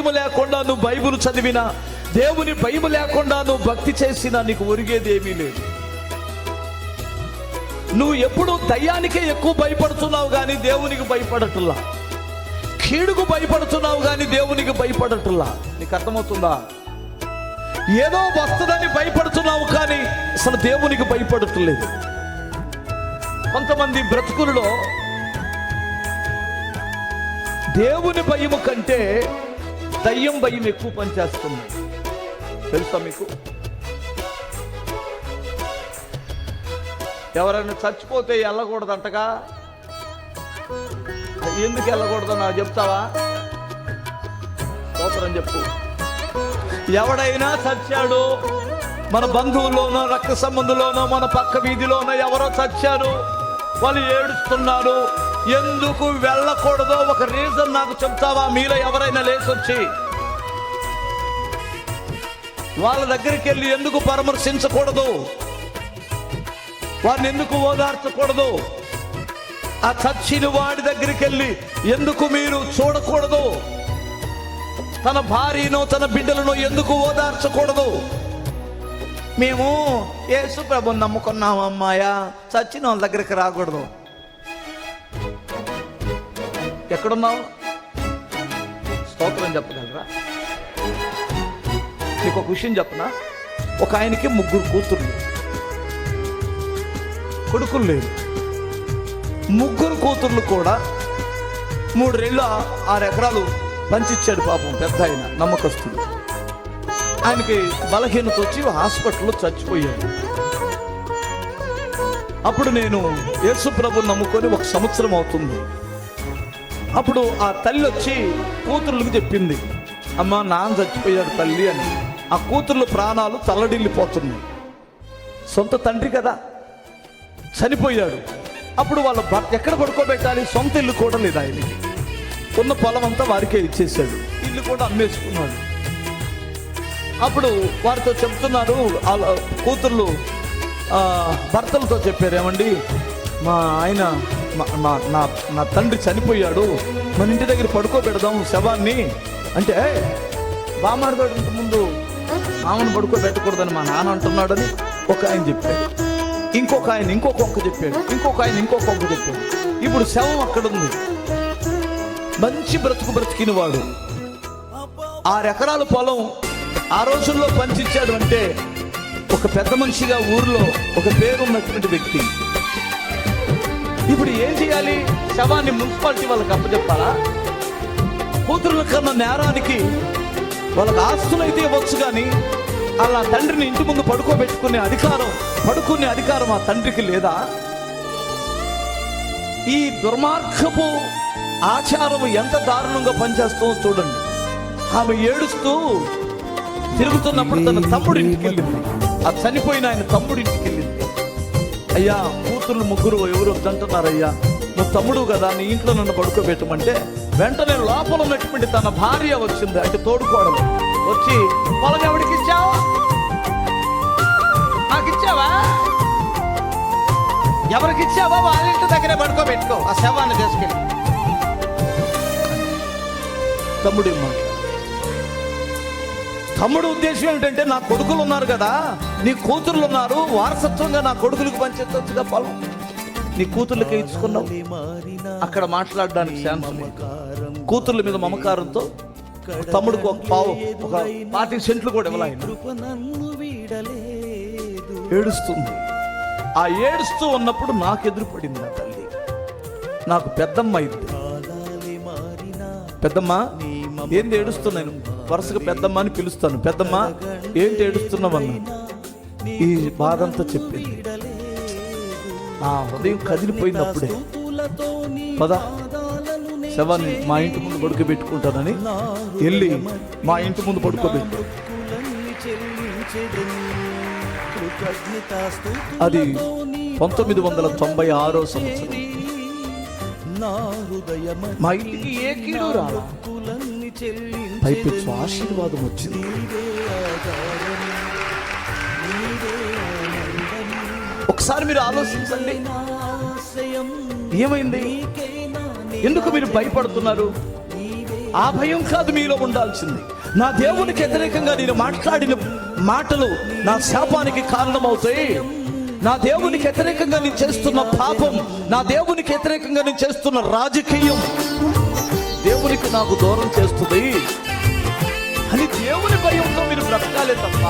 భయం లేకుండా నువ్వు బైబుల్ చదివినా దేవుని భయం లేకుండా నువ్వు భక్తి చేసినా నీకు ఒరిగేది ఏమీ లేదు. నువ్వు ఎప్పుడు దయ్యానికే ఎక్కువ భయపడుతున్నావు కానీ దేవునికి భయపడటుల్లా కీడుకు భయపడుతున్నావు కానీ దేవునికి భయపడటుల్లా నీకు అర్థమవుతుందా? ఏదో వస్తుందని భయపడుతున్నావు కానీ అసలు దేవునికి భయపడట్లేదు. కొంతమంది బ్రతుకులలో దేవుని భయము కంటే దయ్యం భయం ఎక్కువ పనిచేస్తుంది. తెలుసా మీకు? ఎవరైనా చచ్చిపోతే వెళ్ళకూడదంటగా? ఎందుకు వెళ్ళకూడదు నాకు చెప్తావా? స్తోత్రం చెప్పు. ఎవడైనా చచ్చాడు మన బంధువుల్లోనో రక్త సంబంధులోనో మన పక్క వీధిలోనో ఎవరో చచ్చారు వాళ్ళు ఏడుస్తున్నారు ఎందుకు వెళ్ళకూడదో ఒక రీజన్ నాకు చెప్తావా? మీలో ఎవరైనా లేచొచ్చి వాళ్ళ దగ్గరికి వెళ్ళి ఎందుకు పరామర్శించకూడదు? వారిని ఎందుకు ఓదార్చకూడదు? ఆ చచ్చిన వాడి దగ్గరికి వెళ్ళి ఎందుకు మీరు చూడకూడదు? తన భార్యను తన బిడ్డలను ఎందుకు ఓదార్చకూడదు? మేము యేసు ప్రభు నమ్ముకున్నాం అమ్మాయ చచ్చిన వాళ్ళ దగ్గరికి రాకూడదు. ఎక్కడున్నావు? స్తోత్రం చెప్పగలరా? నీకు ఒక విషయం చెప్పనా ఒక ఆయనకి ముగ్గురు కూతుర్లు. కొడుకులు లేరు. ముగ్గురు కూతుర్లు కూడా మూడు రెళ్ళు ఆరు ఎకరాలు పంచిచ్చాడు పాపం పెద్ద ఆయన నమ్మకస్తుడు. ఆయనకి బలహీనత వచ్చి హాస్పిటల్లో చచ్చిపోయాడు. అప్పుడు నేను యేసు ప్రభు నమ్ముకొని ఒక సంవత్సరం అవుతుంది. అప్పుడు ఆ తల్లి వచ్చి కూతుర్లకు చెప్పింది అమ్మ నాన్న చచ్చిపోయాడు తల్లి అని. ఆ కూతుర్ల ప్రాణాలు తల్లడిల్లిపోతున్నాయి. సొంత తండ్రి కదా చనిపోయాడు. అప్పుడు వాళ్ళ భర్త ఎక్కడ పడుకోబెట్టాలి? సొంత ఇల్లు కూడా లేదు ఆయనకి. ఉన్న పొలం అంతా వారికే ఇచ్చేసాడు ఇల్లు కూడా అమ్మేసుకున్నాడు. అప్పుడు వారితో చెప్తున్నారు వాళ్ళ కూతుర్లు భర్తలతో చెప్పారు ఏమండి మా ఆయన మా- నా నా తండ్రి చనిపోయాడు. మన ఇంటి దగ్గర పడుకోబెడదాం శవాన్ని. అంటే బామాడతాడు ముందు మామను పడుకోబెట్టకూడదని మా నాన్న అంటున్నాడని ఒక ఆయన చెప్పాడు. ఇంకొక ఆయన ఇంకొక ఒక్క చెప్పాడు. ఇంకొక ఆయన ఇంకొక ఒక్క చెప్పాడు. ఇప్పుడు శవం అక్కడ ఉంది మంచి బ్రతుకు బ్రతికిన వాడు ఆరెకరాల పొలం ఆ రోజుల్లో పంచిచ్చాడు అంటే ఒక పెద్ద మనిషిగా ఊర్లో ఒక పేరున్నటువంటి వ్యక్తి. ఇప్పుడు ఏం చేయాలి? శవాన్ని మున్సిపాలిటీ వాళ్ళకి అప్పచెప్పాలా? కూతురుల కన్న నేరానికి వాళ్ళకి ఆస్తులు అయితే ఇవ్వచ్చు కానీ అలా తండ్రిని ఇంటి ముందు పడుకోబెట్టుకునే అధికారం పడుకునే అధికారం ఆ తండ్రికి లేదా? ఈ దుర్మార్గపు ఆచారం ఎంత దారుణంగా పనిచేస్తుందో చూడండి. ఆమె ఏడుస్తూ తిరుగుతున్నప్పుడు తన తమ్ముడింటికి వెళ్ళింది. ఆ చనిపోయిన ఆయన తమ్ముడింటికి వెళ్ళింది. అయ్యా కూతుర్లు ముగ్గురు ఎవరు వద్దంటున్నారయ్యా నువ్వు తమ్ముడు కదా నీ ఇంట్లో నన్ను పడుకోబెట్టమంటే వెంటనే లోపల ఉన్నటువంటి తన భార్య వచ్చింది అంటే తోడుకోవడం వచ్చి పొలం ఎవడికి ఇచ్చావా? నాకు ఇచ్చావా ఎవరికి ఇచ్చావా వాళ్ళ ఇంటి దగ్గరే పడుకోబెట్టుకో ఆ శవాన్ని తీసుకెళ్ళి. తమ్ముడు మాట తమ్ముడు ఉద్దేశం ఏంటంటే నా కొడుకులు ఉన్నారు కదా నీ కూతుర్లు ఉన్నారు వారసత్వంగా నా కొడుకులకు పంచేయచ్చుగా ఫలం నీ కూతుర్లకి ఇచ్చుకున్నావు. అక్కడ మాట్లాడడానికి ఛాన్స్ కూతుర్ల మీద మమకారంతో తమ్ముడికి ఒక పావు ఒక పాతి సెంట్లు కూడా ఇవ్వాలి ఏడుస్తుంది. ఆ ఏడుస్తూ ఉన్నప్పుడు నాకు ఎదురుపడింది నా తల్లి. నాకు పెద్దమ్మ ఇది పెద్దమ్మ ఏంది ఏడుస్తున్నాను వరుసగా పెద్దమ్మ అని పిలుస్తాను. పెద్దమ్మ ఏంటి ఏడుస్తున్నావన్నా? ఈ బాధ అంతా చెప్పింది. నా హృదయం కదిలిపోయినప్పుడే. పద శవాన్ని మా ఇంటి ముందు పడుకోబెట్టుకుంటానని వెళ్ళి మా ఇంటి ముందు పడుకోబెట్టు. అది పంతొమ్మిది వందల తొంభై ఆరో సంవత్సరం. మా ఇంటికి ఏ కీడు రాలా? పైపెచ్చు ఆశీర్వాదం వచ్చింది. ఒకసారి మీరు ఆలోచించండి. ఏమైంది? ఎందుకు మీరు భయపడుతున్నారు? ఆ భయం కాదు మీలో ఉండాల్సింది. నా దేవునికి వ్యతిరేకంగా నేను మాట్లాడిన మాటలు నా శాపానికి కారణమవుతాయి. నా దేవునికి వ్యతిరేకంగా నేను చేస్తున్న పాపం నా దేవునికి వ్యతిరేకంగా నేను చేస్తున్న రాజకీయం దేవునికి నాకు దూరం చేస్తుంది. అని దేవుని భయంతో మీరు బ్రతకాలే తప్ప.